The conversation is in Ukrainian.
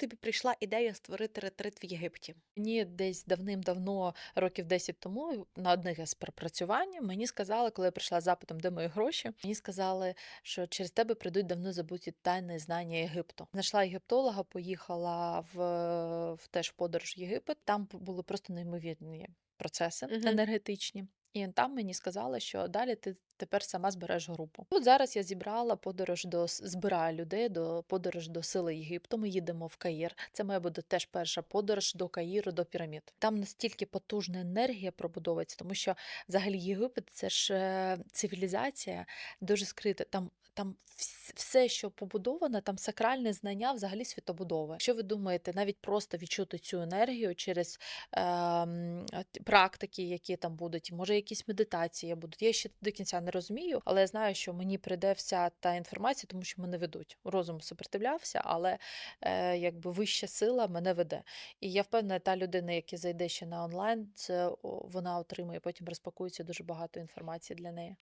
тобі прийшла ідея створити ретрит в Єгипті? Мені десь давним-давно, років 10 тому, на одних із пропрацювань мені сказали, коли я прийшла з запитом, де мої гроші, мені сказали, що через тебе прийдуть давно забуті тайни знання Єгипту. Знайшла єгиптолога, поїхала в, в теж подорож в Єгипет. Там були просто неймовірні процеси Мгм. енергетичні. І там мені сказали, що далі ти тепер сама збереш групу. От зараз я зібрала подорож до збираю людей до подорож до сили Єгипту. Ми їдемо в Каїр. Це має бути теж перша подорож до Каїру, до пірамід. Там настільки потужна енергія пробудовується, тому що взагалі Єгипет це ж е, цивілізація дуже скрита. Там там вс- все, що побудовано, там сакральне знання взагалі світобудови. Якщо ви думаєте, навіть просто відчути цю енергію через от практики, які там будуть, може, якісь медитації будуть. Я ще до кінця не розумію, але я знаю, що мені прийде вся та інформація, тому що мене ведуть. Розум супротивлявся, але е, якби вища сила мене веде. І я впевнена, та людина, яка зайде ще на онлайн, це вона отримує, потім розпакується дуже багато інформації для неї.